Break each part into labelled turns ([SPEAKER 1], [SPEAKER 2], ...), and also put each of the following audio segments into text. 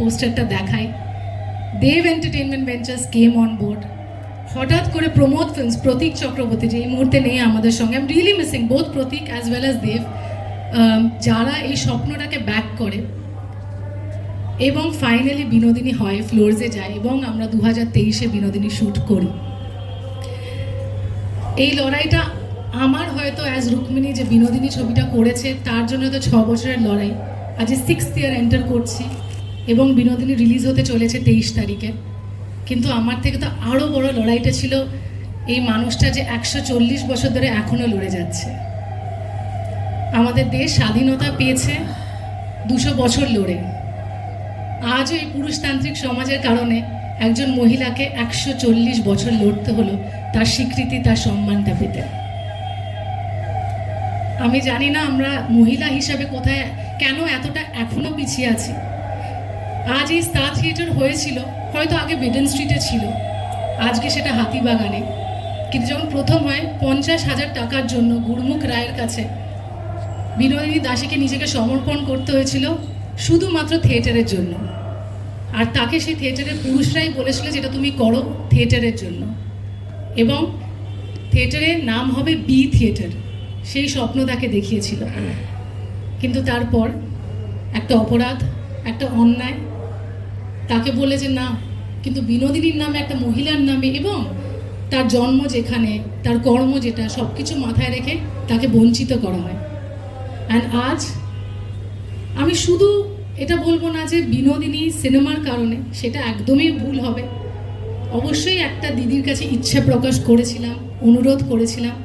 [SPEAKER 1] পোস্টারটা দেখাই। Dev entertainment ventures came on board হঠাৎ করে প্রমোদ ফিল্মস প্রতীক চক্রবর্তী, যে এই মুহূর্তে নেই আমাদের সঙ্গে am really missing Bodh Pratik as well as Dev যারা এই স্বপ্নটাকে ব্যাক করে। এবং ফাইনালি বিনোদিনী হয় ফ্লোরসে যায়, এবং আমরা দু হাজার তেইশে বিনোদিনী শ্যুট করি। এই লড়াইটা আমার হয়তো অ্যাজ রুক্মিণী যে বিনোদিনী ছবিটা করেছে, তার জন্য তো ছ বছরের লড়াই। আজ সিক্স ইয়ার এন্টার করছি এবং বিনোদিনী রিলিজ হতে চলেছে তেইশ তারিখে। কিন্তু আমার থেকে তো আরও বড় লড়াইটা ছিল এই মানুষটা যে একশো চল্লিশ বছর ধরে এখনও লড়ে যাচ্ছে। আমাদের দেশ স্বাধীনতা পেয়েছে দুশো বছর লড়ে। আজও এই পুরুষতান্ত্রিক সমাজের কারণে একজন মহিলাকে একশো চল্লিশ বছর লড়তে হলো তার স্বীকৃতি, তার সম্মানটা পেতে। আমি জানি না আমরা মহিলা হিসাবে কোথায়, কেন এতটা এখনও পিছিয়ে আছি। আজ এই স্টার থিয়েটার হয়েছিল, হয়তো আগে বেডেন স্ট্রিটে ছিল, আজকে সেটা হাতিবাগানে কিন্তু যখন প্রথম হয়, পঞ্চাশ হাজার টাকার জন্য গুরমুখ রায়ের কাছে বিনোদিনী দাসীকে নিজেকে সমর্পণ করতে হয়েছিল শুধুমাত্র থিয়েটারের জন্য। আর তাকে সেই থিয়েটারের পুরুষরাই বলেছিল যেটা তুমি করো থিয়েটারের জন্য। এবং থিয়েটারের নাম হবে বি থিয়েটার সেই স্বপ্ন তাকে দেখিয়েছিল। কিন্তু তারপর একটা অপরাধ একটা অন্যায় তাকে বলে যে না কিন্তু বিনোদিনীর নামে একটা মহিলার নামে এবং তার জন্ম যেখানে তার কর্ম যেটা সব কিছু মাথায় রেখে তাকে বঞ্চিত করা হয়। অ্যান্ড আজ আমি শুধু এটা বলব না যে বিনোদিনী সিনেমার কারণে সেটা একদমই ভুল হবে। অবশ্যই একটা দিদির কাছে ইচ্ছা প্রকাশ করেছিলাম অনুরোধ করেছিলাম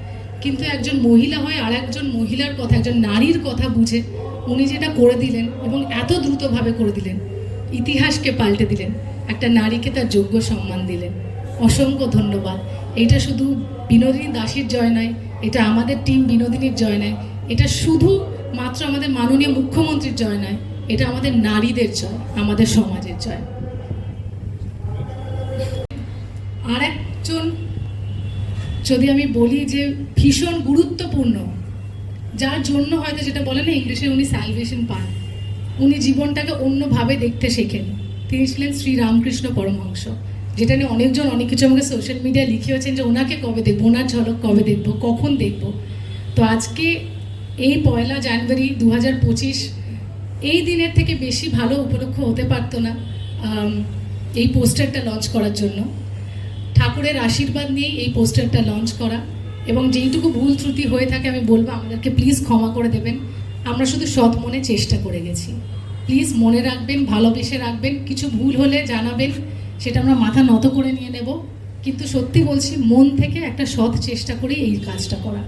[SPEAKER 1] কিন্তু একজন মহিলা হয় আর একজন মহিলার কথা, একজন নারীর কথা বুঝে উনি যেটা করে দিলেন এবং এত দ্রুতভাবে করে দিলেন, ইতিহাসকে পাল্টে দিলেন, একটা নারীকে তার যোগ্য সম্মান দিলেন। অসংখ্য ধন্যবাদ। এটা শুধু বিনোদিনী দাসীর জয় নয়, এটা আমাদের টিম বিনোদিনীর জয় নয়, এটা শুধু মাত্র আমাদের মাননীয় মুখ্যমন্ত্রীর জয় নয়, এটা আমাদের নারীদের জয়, আমাদের সমাজের জয়। আর একজন যদি আমি বলি যে ভীষণ গুরুত্বপূর্ণ, যার জন্য হয়তো যেটা বলে না, ইংলিশে উনি স্যালভেশন পান। উনি জীবনটাকে অন্যভাবে দেখতে শেখেন। তিনি ছিলেন শ্রী রামকৃষ্ণ পরমহংস, যেটা নিয়ে অনেকজন, অনেক কিছু আমাকে সোশ্যাল মিডিয়ায় লিখিয়েছেন যে ওনাকে কবে দেখব, ওনার ঝলক কবে দেখব, কখন দেখব। তো আজকে এই পয়লা জানুয়ারি দু হাজার পঁচিশ, এই দিনের থেকে বেশি ভালো উপলক্ষ হতে পারতো না এই পোস্টারটা লঞ্চ করার জন্য। ঠাকুরের আশীর্বাদ নিয়েই এই পোস্টারটা লঞ্চ করা। এবং যেইটুকু ভুল ত্রুটি হয়ে থাকে, আমি বলব আমাদেরকে প্লিজ ক্ষমা করে দেবেন। আমরা শুধু সৎ মনে চেষ্টা করে গেছি। প্লিজ মনে রাখবেন, ভালোবেসে রাখবেন, কিছু ভুল হলে জানাবেন, সেটা আমরা মাথা নত করে নিয়ে নেব। কিন্তু সত্যি বলছি, মন থেকে একটা সৎ চেষ্টা করে এই কাজটা করা।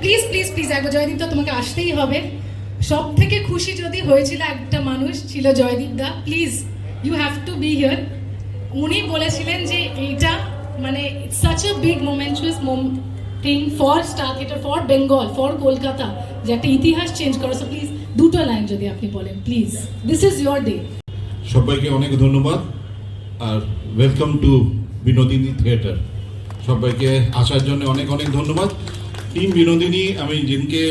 [SPEAKER 1] প্লিজ প্লিজ প্লিজ একবার জয়দীপ দা তোমাকে আসতেই হবে। সব থেকে খুশি যদি হয়েছিল একটা মানুষ, ছিল Joydeep da. Please you have to be here উনি বলেছিলেন যে এইটা মানে such a big momentous thing for Star Theatre for Bengal for Kolkata যে একটা ইতিহাস চেঞ্জ করো। সো প্লিজ দুটো লাইন যদি আপনি বলেন please this is your day
[SPEAKER 2] সবাইকে অনেক ধন্যবাদ, আর ওয়েলকাম টু বিনোদিনী থিয়েটার সবাইকে আসার জন্য অনেক অনেক ধন্যবাদ। টিম বিনোদিনী, আমি জিনকে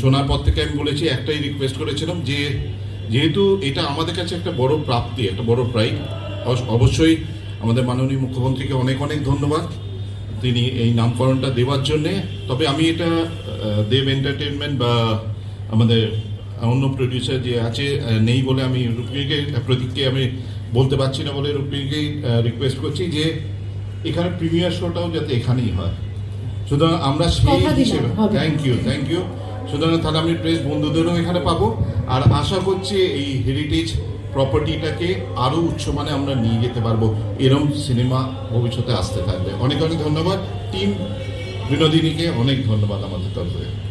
[SPEAKER 2] শোনার পর থেকে আমি বলেছি, একটাই রিকোয়েস্ট করেছিলাম যে, যেহেতু এটা আমাদের কাছে একটা বড় প্রাপ্তি, একটা বড় প্রাইজ অবশ্যই আমাদের মাননীয় মুখ্যমন্ত্রীকে অনেক অনেক ধন্যবাদ তিনি এই নামকরণটা দেওয়ার জন্যে। তবে আমি এটা দেব এন্টারটেনমেন্ট বা আমাদের অন্য প্রডিউসার যে আছে নেই বলে আমি রুক্মিণীকে প্রতীককে আমি বলতে পারছি না বলে রুক্মিণীকেই রিকোয়েস্ট করছি যে এখানে প্রিমিয়ার শোটাও যাতে এখানেই হয়। সুতরাং আমরা সেই হিসেবে থ্যাংক ইউ থ্যাংক ইউ সুতরাং তাহলে আমি প্রেস বন্ধুদেরও এখানে পাবো। আর আশা করছি এই হেরিটেজ প্রপার্টিটাকে আরও উচ্চমানে আমরা নিয়ে যেতে পারব। এরম সিনেমা ভবিষ্যতে আসতে থাকবে। অনেক অনেক ধন্যবাদ। টিম বিনোদিনীকে অনেক ধন্যবাদ আমাদের তরফে।